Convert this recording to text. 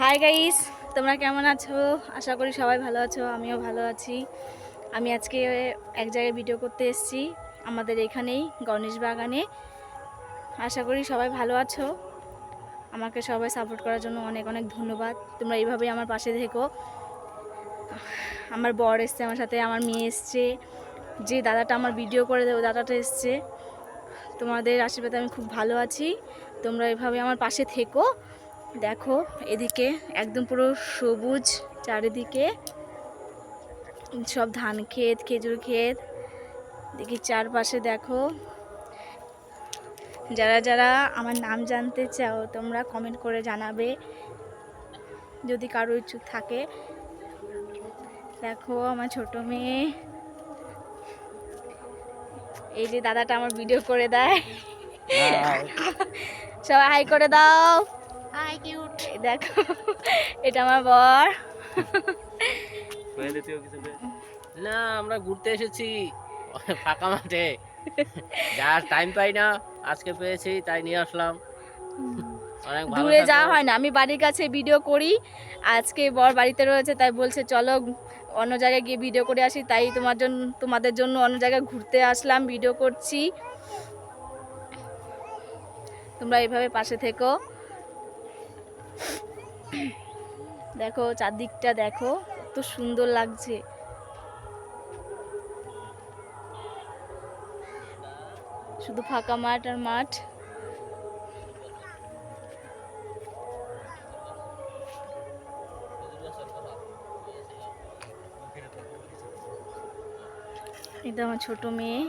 Hi guys তোমরা কেমন আছো? আশা করি সবাই ভালো আছো, আমিও ভালো আছি। আমি আজকে এক জায়গায় ভিডিও করতে এসেছি, আমাদের এখানেই, গণেশ বাগানে। আশা করি সবাই ভালো আছো। আমাকে সবাই সাপোর্ট করার জন্য অনেক অনেক ধন্যবাদ। তোমরা এইভাবেই আমার পাশে থেকো। আমার বর এসছে, আমার সাথে আমার মেয়ে এসছে। যে দাদাটা আমার ভিডিও করে দেবো দাদাটা এসছে। তোমাদের আশীর্বাদে আমি খুব ভালো আছি। তোমরা এভাবে আমার পাশে থেকো। দেখো এদিকে একদম পুরো সবুজ চারিদিকে সব ধান ক্ষেত খেজুর ক্ষেত। দেখি চারপাশে দেখো। যারা যারা আমার নাম জানতে চাও তোমরা কমেন্ট করে জানাবে। যদি কারও ইচ্ছুক থাকে। দেখো আমার ছোট মেয়ে। এই যে দাদাটা আমার ভিডিও করে দেয়। সবাই হাই করে দাও। Hi cute. দেখো এটা আমার বর। না আমরা ঘুরতে এসেছি। ফাঁকা মাঠে। যার টাইম পাই না আজকে পেয়েছি তাই নিয়ে আসলাম। দূরে যাওয়া হয় না। আমি বাড়ির কাছে ভিডিও করি। আজকে বর বাড়িতে রয়েছে তাই বলছে চলো অন্য জায়গায় গিয়ে ভিডিও করে আসি। তাই তোমার জন্য তোমাদের জন্য অন্য জায়গায় ঘুরতে আসলাম ভিডিও করছি। তোমরা এইভাবে পাশে থেকো। দেখো, চারদিকটা দেখো, কত সুন্দর লাগছে। শুধু ফাঁকা মাঠ আর মাঠ। এটা আমার ছোট মেয়ে।